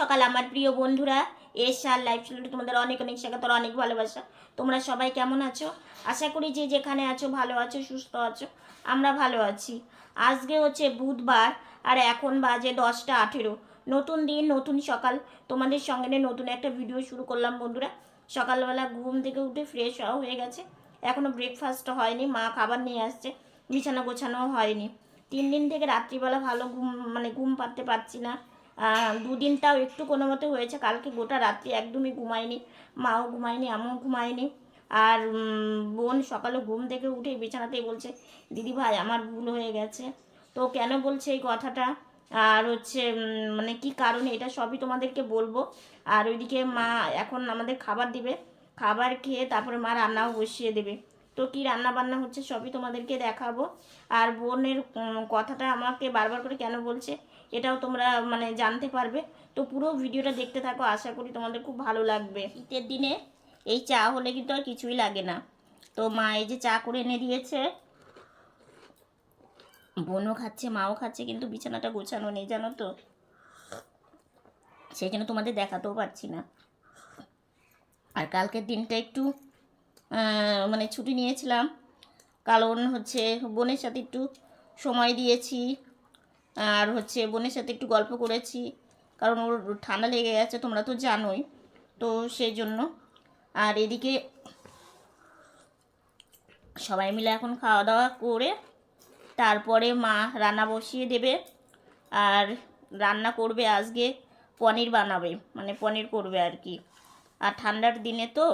সকাল আমার প্রিয় বন্ধুরা এসআর লাইফ স্টাইলে তোমাদের অনেক অনেক স্বাগত অনেক ভালোবাসা। তোমরা সবাই কেমন আছো? আশা করি যে যেখানে আছো, ভালো আছো, সুস্থ আছো, আমরা ভালো আছি। আজকে হচ্ছে বুধবার, আর এখন বাজে দশটা আঠেরো। নতুন দিন, নতুন সকাল। তোমাদের সঙ্গে নিয়ে নতুন একটা ভিডিও শুরু করলাম বন্ধুরা। সকালবেলা ঘুম থেকে উঠে ফ্রেশ হওয়া হয়ে গেছে। এখনও ব্রেকফাস্ট হয়নি, মা খাবার নিয়ে আসছে, বিছানা গোছানোও হয়নি। তিন দিন থেকে রাত্রিবেলা ভালো ঘুম মানে ঘুম পাতে পারছি না। দুদিনটাও একটু কোনো মতে হয়েছে। কালকে গোটা রাত্রি একদমই ঘুমায়নি, মাও ঘুমায়নি, আমিও ঘুমায়নি। আর বোন সকালে ঘুম থেকে উঠে বিছানাতেই বলছে, দিদি ভাই, আমার ভুল হয়ে গেছে। তো কেন বলছে এই কথাটা? আর হচ্ছে মানে কি কারণে? এটা সবই তোমাদেরকে বলব। আর ওইদিকে মা এখন আমাদের খাবার দিবে। খাবার খেয়ে তারপরে মা রান্নাও বসিয়ে দেবে। তো কি রান্না বান্না হচ্ছে সবই তোমাদেরকে দেখাবো। আর বোনের কথাটা আমাকে বারবার করে কেন বলছে, এটাও তোমরা মানে জানতে পারবে। তো পুরো ভিডিওটা দেখতে থাকো, আশা করি তোমাদের খুব ভালো লাগবে। শীতের দিনে এই চা হলে কিন্তু আর কিছুই লাগে না। তো মা এই যে চা করে এনে দিয়েছে, বোনও খাচ্ছে, মাও খাচ্ছে, কিন্তু বিছানাটা গোছানো নেই, জানো তো। সেই জন্য তোমাদের দেখাতেও পারছি না। আর কালকের দিনটা একটু মানে ছুটি নিয়েছিলাম। কারণ হচ্ছে বোনের সাথে একটু সময় দিয়েছি। আর হচ্ছে বোনের সাথে একটু গল্প করেছি। কারণ ওর ঠান্ডা লেগে গেছে, তোমরা তো জানোই। তো সেই জন্য। আর এদিকে সবাই মিলে এখন খাওয়া দাওয়া করে তারপরে মা রান্না বসিয়ে দেবে। আর রান্না করবে আজকে পনির বানাবে। মানে পনির করবে আর কি। আর ঠান্ডার দিনে তো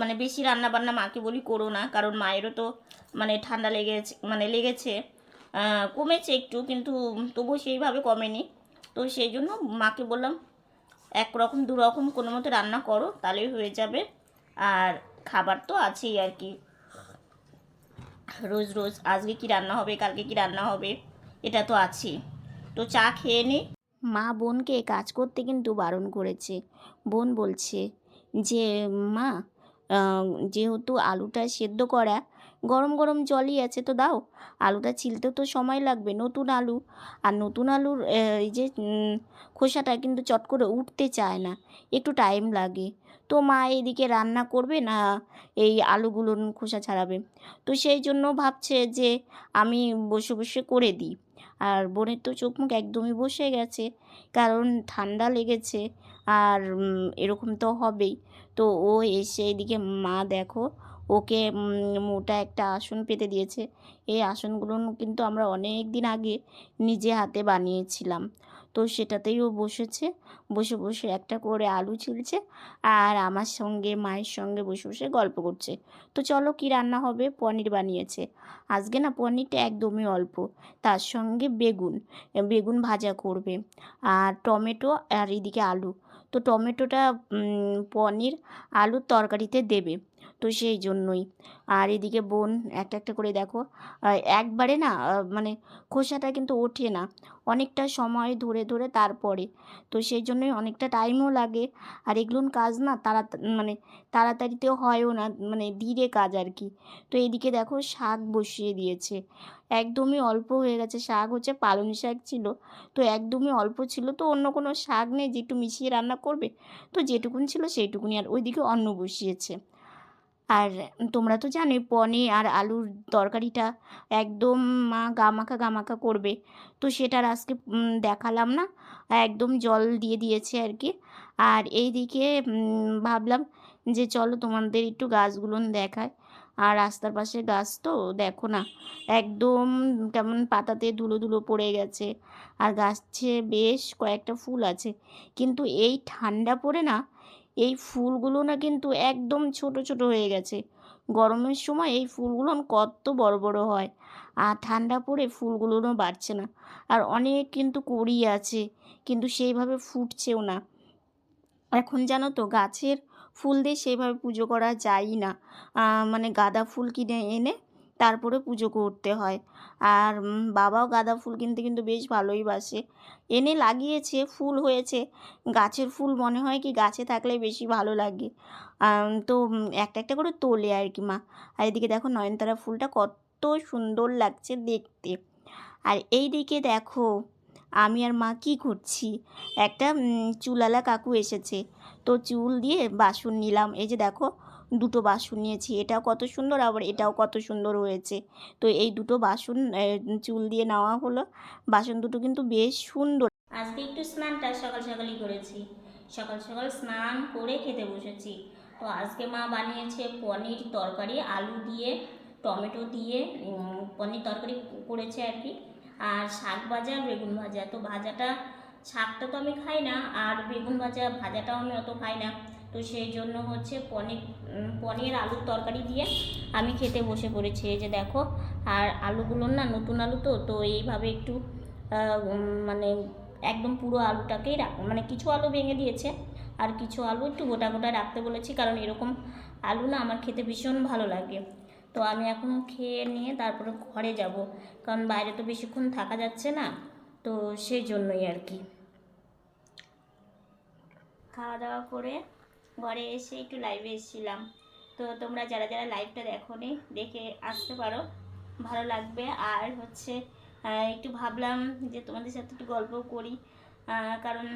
মানে বেশি রান্না বান্না মাকে বলি করো না, কারণ মায়েরও তো মানে ঠান্ডা লেগেছে মানে লেগেছে কমেছে একটু, কিন্তু তবুও সেইভাবে কমেনি। তো সেই জন্য মাকে বললাম এক রকম দু রকম কোনো মতো রান্না করো, তাহলেই হয়ে যাবে। আর খাবার তো আছেই আর কি। রোজ রোজ, আজকে কি রান্না হবে, কালকে কি রান্না হবে, এটা তো আছেই। তো চা খেয়ে নি। মা বোনকে কাজ করতে কিন্তু বারণ করেছে। বোন বলছে যে মা যেহেতু আলুটা সেদ্ধ করা, গরম গরম জলই আছে তো দাও। আলুটা ছিলতেও তো সময় লাগবে, নতুন আলু। আর নতুন আলুর এই যে খোসাটা কিন্তু চট করে উঠতে চায় না, একটু টাইম লাগে। তো মা এদিকে রান্না করবে না, এই আলুগুলোর খোসা ছাড়াবে। তো সেই জন্য ভাবছে যে আমি বসে বসে করে দিই। আর বোনের তো চোখ মুখ একদমই বসে গেছে, কারণ ঠান্ডা লেগেছে। আর এরকম তো হবেই। তো ও এসে এদিকে, মা, দেখো, ওকে মোটা একটা আসন পেতে দিয়েছে। এই আসনগুলো কিন্তু আমরা অনেক দিন আগে নিজে হাতে বানিয়েছিলাম। তো সেটাতেই ও বসেছে। বসে বসে একটা করে আলু ছিলছে আর আমার সঙ্গে, মায়ের সঙ্গে বসে বসে গল্প করছে। তো চলো কি রান্না হবে? পনির বানিয়েছে। আজকে না পনিরটা একদমই অল্প। তার সঙ্গে বেগুন বেগুন ভাজা করবে। আর টমেটো আর এদিকে আলু। তো টমেটোটা পনির আলুর তরকারিতে দেবে। তো সেই জন্যই। আর এদিকে বোন একটা একটা করে দেখো একবারে না মানে খোসাটা কিন্তু ওঠে না। অনেকটা সময় ধরে ধরে তারপরে। তো সেই জন্যই অনেকটা টাইমও লাগে। আর এগুলোন কাজ না তাড়া মানে তাড়াতাড়িতেও হয়ও না মানে ধীরে কাজ আর কি। তো এদিকে দেখো শাক বসিয়ে দিয়েছে। একদমই অল্প হয়ে গেছে। শাক হচ্ছে পালং শাক ছিল। তো একদমই অল্প ছিল। তো অন্য কোনো শাক নেই। যে একটু মিশিয়ে রান্না করবে, তো যেটুকুন ছিল সেইটুকুনি আর ওইদিকে অন্ন বসিয়েছে। আর তোমরা তো জানোই পনির আর আলুর তরকারিটা একদম মা গামাখা গামাখা করবে। তো সেটার আজকে দেখালাম না। একদম জল দিয়ে দিয়েছে আর কি। আর এই দিকে ভাবলাম যে চলো তোমাদের একটু গাছগুলো দেখায় আর রাস্তার পাশে গাছ তো, দেখো না, একদম কেমন পাতাতে ধুলো ধুলো পড়ে গেছে। আর গাছে বেশ কয়েকটা ফুল আছে। কিন্তু এই ঠান্ডা পড়ে না এই ফুলগুলো না কিন্তু একদম ছোট ছোট হয়ে গেছে। গরমের সময় এই ফুলগুলো কত বড় বড় হয়। আর ঠান্ডা পড়ে ফুলগুলোও বাড়ছে না। আর অনেক কিন্তু কুড়ি আছে, কিন্তু সেইভাবে ফুটছেও না। এখন জানো তো, গাছের ফুল দিয়ে সেইভাবে পুজো করা যায়ই না। মানে গাঁদা ফুল কিনে এনে তারপরে পুজো করতে হয়। আর বাবাও গাঁদা ফুল কিনতে কিন্তু বেশ ভালোই বাসে। এনে লাগিয়েছে, ফুল হয়েছে। গাছের ফুল মনে হয় কি গাছে থাকলে বেশি ভালো লাগে। তো একটা একটা করে তোলে আর কি মা। আর এদিকে দেখো নয়নতারা ফুলটা কত সুন্দর লাগছে দেখতে। আর এই দিকে দেখো, আমি আর মা কী করছি? একটা চুলালা কাকু এসেছে। তো চুল দিয়ে বাসন নিলাম। এই যে দেখো দুটো বাসন নিয়েছি, এটাও কত সুন্দর আবার এটাও কত সুন্দর হয়েছে। তো এই দুটো বাসন চুল দিয়ে নেওয়া হলো। বাসন দুটো কিন্তু বেশ সুন্দর। আজকে একটু স্নানটা সকাল সকালই করেছি। সকাল সকাল স্নান করে খেতে বসেছি। তো আজকে মা বানিয়েছে পনির তরকারি, আলু দিয়ে, টমেটো দিয়ে পনির তরকারি করেছে আর কি। আর শাক ভাজা বেগুন ভাজা। তো ভাজাটা শাকটা তো আমি খাই না, আর বেগুন ভাজা, ভাজাটাও আমি অত খাই না। তো সেই জন্য হচ্ছে পনির পনির আলুর তরকারি দিয়ে আমি খেতে বসে পড়েছি। যে দেখো, আর আলুগুলো না নতুন আলু তো তো এইভাবে একটু মানে একদম পুরো আলুটাকেই রাখ মানে কিছু আলু ভেঙে দিয়েছে আর কিছু আলু একটু গোটা গোটা রাখতে বলেছি কারণ এরকম আলু না আমার খেতে ভীষণ ভালো লাগে। তো আমি এখন খেয়ে নিয়ে তারপরে ঘরে যাব, কারণ বাইরে তো বেশিক্ষণ থাকা যাচ্ছে না, তো সেই জন্যই আর কি। খাওয়া দাওয়া করে ঘরে এসে একটু লাইভে এসেছিলাম। তো তোমরা যারা যারা লাইভটা দেখোনি, দেখে আসতে পারো। ভালো লাগবে। আর হচ্ছে একটু ভাবলাম যে তোমাদের সাথে একটু গল্প করি। কারণ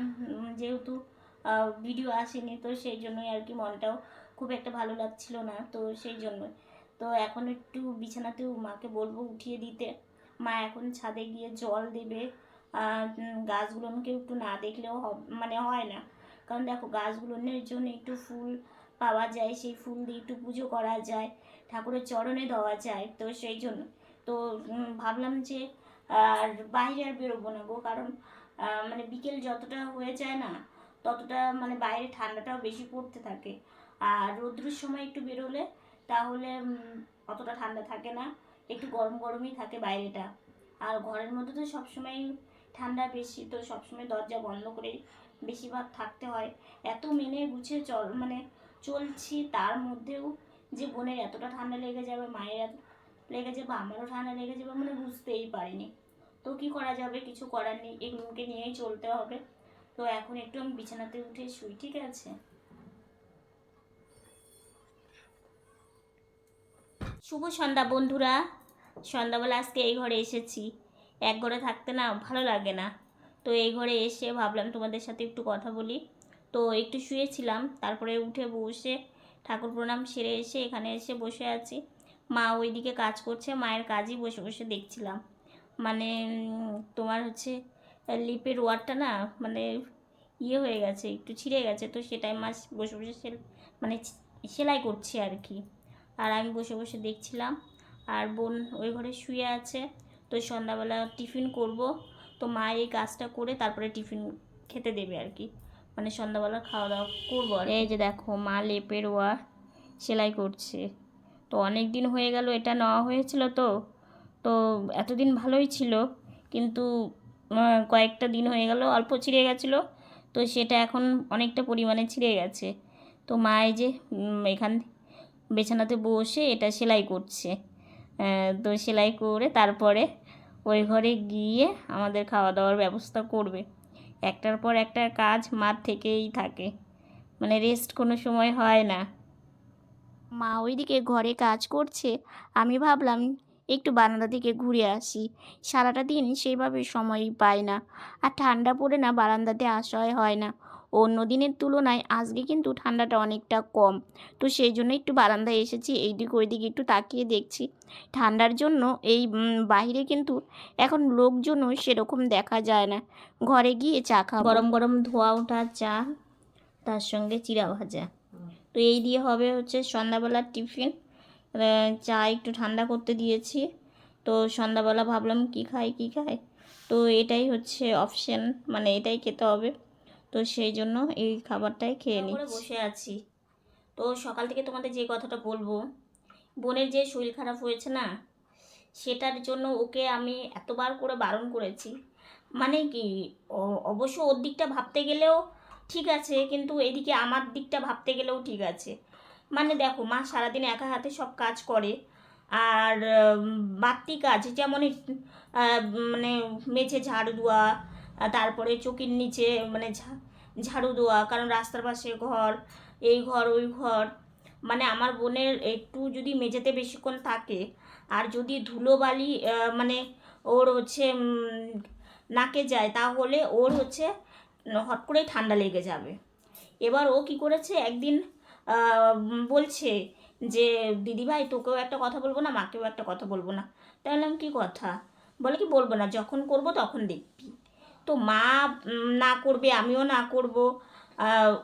যেহেতু ভিডিও আসেনি, তো সেই জন্যই আর কি মনটাও খুব একটা ভালো লাগছিল না, তো সেই জন্যই। তো এখন একটু বিছানাতেও মাকে বলব উঠিয়ে দিতে। মা এখন ছাদে গিয়ে জল দেবে। গাছগুলোকে একটু না দেখলেও মানে হয় না। কারণ দেখো গাছগুলোর জন্য একটু ফুল পাওয়া যায়, সেই ফুল দিয়ে একটু পুজো করা যায়, ঠাকুরের চরণে দেওয়া যায়, তো সেই জন্য। তো ভাবলাম যে, আর বাইরে আর বেরোবো না গো, কারণ মানে বিকেল যতটা হয়ে যায় না, ততটা মানে বাইরে ঠান্ডাটাও বেশি পড়তে থাকে। আর রৌদ্রের সময় একটু বেরোলে তাহলে অতটা ঠান্ডা থাকে না, একটু গরম গরমই থাকে বাইরেটা। আর ঘরের মধ্যে তো সবসময় ঠান্ডা বেশি, তো সবসময় দরজা বন্ধ করে বেশিরভাগ থাকতে হয়। এত মেনে গুছিয়ে চল মানে চলছি তার মধ্যেও যে বোনের এতটা ঠান্ডা লেগে যাবে, মায়ের এত লেগে যাবে, আমারও ঠান্ডা লেগে যাবে মানে বুঝতেই পারিনি। তো কি করা যাবে? কিছু করার নেই। এগুলোকে নিয়েই চলতে হবে। তো এখন একটু আমি বিছানাতে উঠে শুই, ঠিক আছে? শুভ সন্ধ্যা বন্ধুরা। সন্ধ্যাবেলা আজকে এই ঘরে এসেছি। এক ঘরে থাকতে না ভালো লাগে না। তো এই ঘরে এসে ভাবলাম তোমাদের সাথে একটু কথা বলি। তো একটু শুয়েছিলাম, তারপরে উঠে বসে ঠাকুর প্রণাম সেরে এসে এখানে এসে বসে আছি। মা ওইদিকে কাজ করছে, মায়ের কাজই বসে বসে দেখছিলাম। মানে তোমার হচ্ছে লিপের ওয়ারটা না মানে ইয়ে হয়ে গেছে, একটু ছিঁড়ে গেছে, তো সেটাই মা বসে বসে মানে সেলাই করছে আর কি। আর আমি বসে বসে দেখছিলাম, আর বোন ওই ঘরে শুয়ে আছে, তো সন্ধ্যাবেলা টিফিন করব। তো মা এই কাজটা করে তারপরে টিফিন খেতে দেবে আর কি। মানে সন্ধ্যাবেলা খাওয়া দাওয়া করব আর এই যে দেখো, মা লেপের ওয়া সেলাই করছে। তো অনেক দিন হয়ে গেল, এটা নেওয়া হয়েছিল তো। তো এতদিন ভালোই ছিল, কিন্তু কয়েকটা দিন হয়ে গেল, অল্প ছিঁড়ে গেছিল। তো সেটা এখন অনেকটা পরিমাণে ছিঁড়ে গেছে। তো মা এই যে এখান বিছানাতে বসে এটা সেলাই করছে। তো সেলাই করে তারপরে ওই ঘরে গিয়ে আমাদের খাওয়া দাওয়ার ব্যবস্থা করবে। একটার পর একটা কাজ মার থেকেই থাকে। মানে রেস্ট কোনো সময় হয় না। মা ওইদিকে ঘরে কাজ করছে। আমি ভাবলাম একটু বারান্দা থেকে ঘুরে আসি। সারাটা দিন সেইভাবে সময় পাই না। আর ঠান্ডা পড়ে না বারান্দাতে আসাই হয় না। অন্য দিনের তুলনায় আজকে কিন্তু ঠান্ডাটা অনেকটা কম। তো সেই জন্য একটু বারান্দায় এসেছি, এইদিক ওইদিকে একটু তাকিয়ে দেখছি। ঠান্ডার জন্য এই বাইরে কিন্তু এখন লোকজনও সেরকম দেখা যায় না। ঘরে গিয়ে চা খাব। গরম গরম ধোয়া ওঠা, চা, তার সঙ্গে চিড়া ভাজা। তো এই দিয়ে হবে হচ্ছে সন্ধ্যাবেলার টিফিন। চা একটু ঠান্ডা করতে দিয়েছি। তো সন্ধ্যাবেলা ভাবলাম কি খাই কি খাই? তো এটাই হচ্ছে অপশান মানে এটাই খেতে হবে। তো সেই জন্য এই খাবারটাই খেয়ে নিই বসে আছি। তো সকাল থেকে তোমাদের যে কথাটা বলব বোনের যে শরীর খারাপ হয়েছে না সেটার জন্য ওকে আমি এতবার করে বারণ করেছি। মানে কি অবশ্য ওর দিকটা ভাবতে গেলেও ঠিক আছে কিন্তু এদিকে আমার দিকটা ভাবতে গেলেও ঠিক আছে। মানে দেখো মা সারাদিন একা হাতে সব কাজ করে আর বাড়তি কাজ যেমন মানে মেঝে ঝাড়ু দেওয়া তারপরে চকির নিচে মানে ঝাড়ু দেওয়া, কারণ রাস্তার পাশে ঘর, এই ঘর, ওই ঘর। মানে আমার বোনের একটু যদি মেঝেতে বেশিক্ষণ থাকে, আর যদি ধুলোবালি মানে ওর হচ্ছে নাকে যায়, তাহলে ওর হচ্ছে হট করেই ঠান্ডা লেগে যাবে। এবার ও কি করেছে? একদিন বলছে যে, দিদিভাই, তোকেও একটা কথা বলব না, মাকেও একটা কথা বলব না। তাই বললাম কী কথা? বলে কি, বলব না, যখন করব তখন দেখবি। তো মা না করবে, আমিও না করব।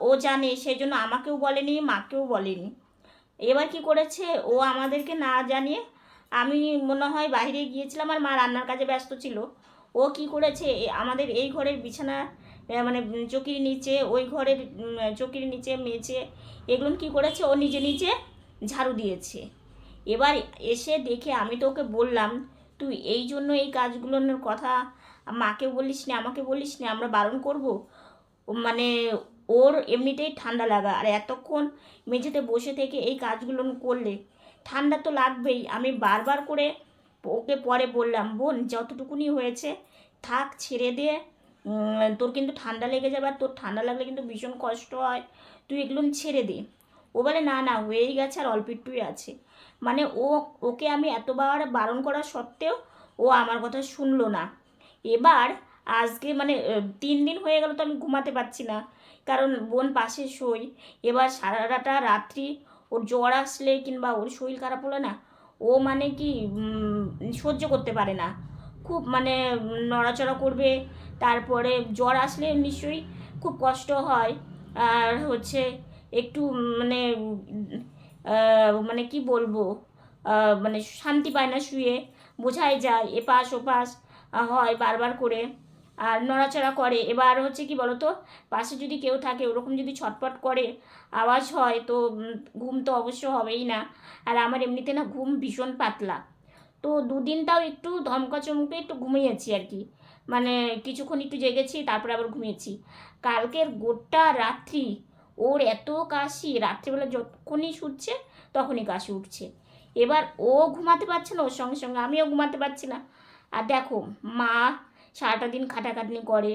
ও জানে সেই জন্য আমাকেও বলেনি, মাকেও বলেনি। এবার কি করেছে? ও আমাদেরকে না জানিয়ে আমি মনে হয় বাইরে গিয়েছিলাম আর মা রান্নার কাজে ব্যস্ত ছিল। ও কি করেছে? আমাদের এই ঘরের বিছানা মানে চকির নিচে, ওই ঘরের চকির নিচে মেঝে, এগুলো কি করেছে? ও নিজে নিজে ঝাড়ু দিয়েছে। এবার এসে দেখে আমি তো ওকে বললাম, তুই এই জন্য এই কাজগুলোর কথা মাকে বলিস না, আমাকে বলিস না, আমরা বারণ করব। মানে ওর এমনিতেই ঠান্ডা লাগা। আর এতক্ষণ মেঝেতে বসে থেকে এই কাজগুলো করলে, ঠান্ডা তো লাগবেই। আমি বারবার করে ওকে পরে বললাম, বোন, যতটুকুনি হয়েছে থাক, ছেড়ে দিয়ে তোর কিন্তু ঠান্ডা লেগে যাবে, আর তোর ঠান্ডা লাগলে কিন্তু ভীষণ কষ্ট হয়। তুই এগুলো ছেড়ে দে। ও বলে, না না, হয়েই গেছে, আর অল্প একটুই আছে। মানে ও, ওকে আমি এতবার বারণ করা সত্ত্বেও ও আমার কথা শুনলো না। এবার আজকে মানে তিন দিন হয়ে গেল তো আমি ঘুমাতে পারছি না। কারণ বোন পাশে শোই এবার সারাটা রাত্রি ওর জ্বর আসলে কিংবা ওর শরীর খারাপ হলে না, ও মানে কি সহ্য করতে পারে না। খুব মানে নড়াচড়া করবে। তারপরে জ্বর আসলে নিশ্চয়ই খুব কষ্ট হয়। আর হচ্ছে একটু মানে মানে কি বলব মানে শান্তি পায় না শুয়ে। বোঝাই যায়, এপাশ ওপাশ। হয় বারবার করে। আর নড়াচড়া করে। এবার হচ্ছে কি বলতো? পাশে যদি কেউ থাকে, ওরকম যদি ছটপট করে, আওয়াজ হয়, তো ঘুম তো অবশ্য হবেই না। আর আমার এমনিতে না ঘুম ভীষণ পাতলা। তো দুদিন তাও একটু ধমকা চমকে একটু ঘুমিয়েছি আর কি। মানে কিছুক্ষণ একটু জেগেছি, তারপরে আবার ঘুমিয়েছি। কালকের গোটা রাত্রি ওর এত কাশি, রাত্রিবেলা যখনই শুচ্ছে, তখনই কাশি উঠছে। এবার ও ঘুমাতে পারছে না, ওর সঙ্গে সঙ্গে আমিও ঘুমাতে পারছি না। আর দেখো, মা সারাটা দিন খাটাখাটনি করে।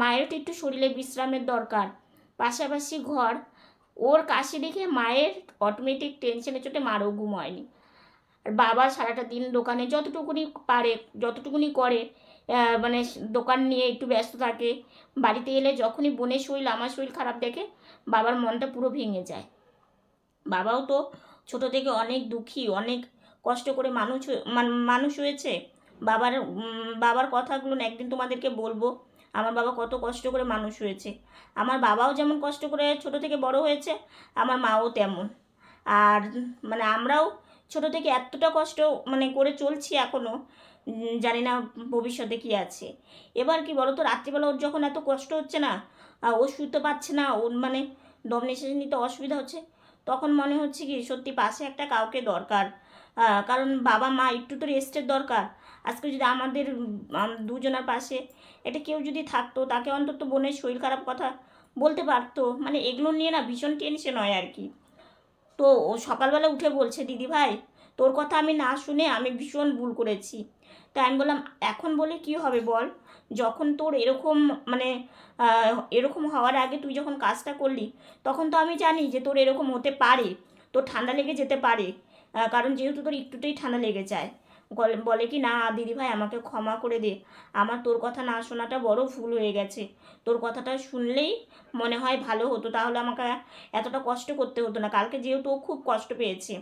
মায়ের তো একটু শরীরে বিশ্রামের দরকার। পাশাপাশি ঘর, ওর কাশি দেখে মায়ের অটোমেটিক টেনশনে চোটে মারও ঘুম হয়নি। আর বাবা সারাটা দিন দোকানে যতটুকুনি পারে, যতটুকুনি করে মানে দোকান নিয়ে একটু ব্যস্ত থাকে, বাড়িতে এলে যখনই বোনের শরীর, আমার শরীর খারাপ দেখে বাবার মনটা পুরো ভেঙে যায়। বাবাও তো ছোট থেকে অনেক দুঃখী, অনেক কষ্ট করে মানুষ মানুষ হয়েছে। বাবার বাবার কথাগুলো একদিন তোমাদেরকে বলব। আমার বাবা কত কষ্ট করে মানুষ হয়েছে। আমার বাবাও যেমন কষ্ট করে ছোট থেকে বড় হয়েছে, আমার মাও তেমন। আর মানে আমরাও ছোট থেকে এতটা কষ্ট মানে করে চলছি এখনও জানি না ভবিষ্যতে কি আছে। এবার কি বলো তো রাত্রিবেলা ওর যখন এত কষ্ট হচ্ছে না ও শুতে পারছে না, ওর মানে দম নিঃশ্বাস নিতে অসুবিধা হচ্ছে, তখন মনে হচ্ছে কি, সত্যি পাশে একটা কাউকে দরকার। কারণ বাবা মা একটু তো রেস্টের দরকার। আজকে যদি আমাদের দুজনের পাশে এটা কেউ যদি থাকতো, তাকে অন্তত বোনের শরীর খারাপ কথা বলতে পারতো। মানে এগুলো নিয়ে না ভীষণ টেনশন হয় আর কি। তো ও সকালবেলা উঠে বলছে, দিদি ভাই, তোর কথা আমি না শুনে আমি ভীষণ ভুল করেছি। তাই আমি বললাম, এখন বলে কি হবে বল? যখন তোর এরকম মানে এরকম হওয়ার আগে তুই যখন কাজটা করলি, তখন তো আমি জানি যে তোর এরকম হতে পারে। তোর ঠান্ডা লেগে যেতে পারে। কারণ যেহেতু তোর একটুতেই ঠান্ডা লেগে যায়। বলে- কি, না দিদি ভাই, আমাকে ক্ষমা করে দে। আমার তোর কথা না শোনাটা বড় ভুল হয়ে গেছে। তোর কথাটা শুনলেই মনে হয় ভালো হতো। তাহলে আমাকে এতটা কষ্ট করতে হতো না। কালকে যেহেতু ও খুব কষ্ট পেয়েছে।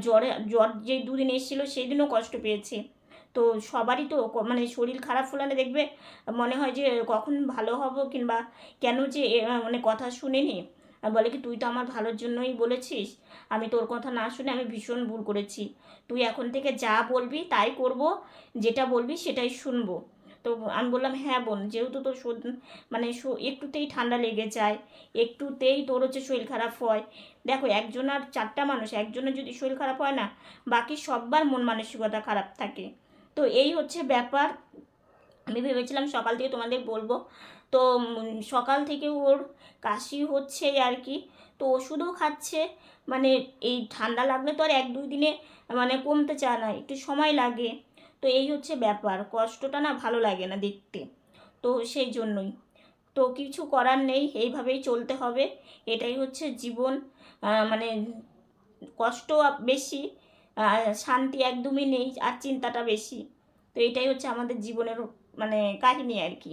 জ্বরে, জ্বর যেই দুদিন এসেছিল সেই দিনও কষ্ট পেয়েছে। তো সবারই তো মানে শরীর খারাপ হলে দেখবে মনে হয় যে কখন ভালো হব কিংবা কেন যে মানে কথা শুনিনি। আর বলে কি, তুই তো আমার ভালোর জন্যই বলেছিস। আমি তোর কথা না শুনে আমি ভীষণ ভুল করেছি। তুই এখন থেকে যা বলবি, তাই করব। যেটা বলবি, সেটাই শুনব। তো আমি বললাম হ্যাঁ বোন, যেহেতু তোর মানে একটুতেই ঠান্ডা লেগে যায়, একটুতেই তোর হচ্ছে শরীর খারাপ হয়। দেখো, একজন আর চারটা মানুষ, একজনের যদি শরীর খারাপ হয় না, বাকি সব্বার মন মানসিকতা খারাপ থাকে। তো এই হচ্ছে ব্যাপার। আমি ভেবেছিলাম সকাল থেকে তোমাদের বলব। তো সকাল থেকে ওর কাশি হচ্ছে আর কি। তো ওষুধও খাচ্ছে। মানে এই ঠান্ডা লাগলে তো আর এক দুই দিনে মানে কমতে চায় না, একটু সময় লাগে। তো এই হচ্ছে ব্যাপার, কষ্টটা না ভালো লাগে না দেখতে। তো সেই জন্যই। তো কিছু করার নেই, এইভাবেই চলতে হবে। এটাই হচ্ছে জীবন। মানে কষ্ট বেশি শান্তি একদমই নেই, আর চিন্তাটা বেশি। তো এটাই হচ্ছে আমাদের জীবনের মানে কাহিনী আর কি।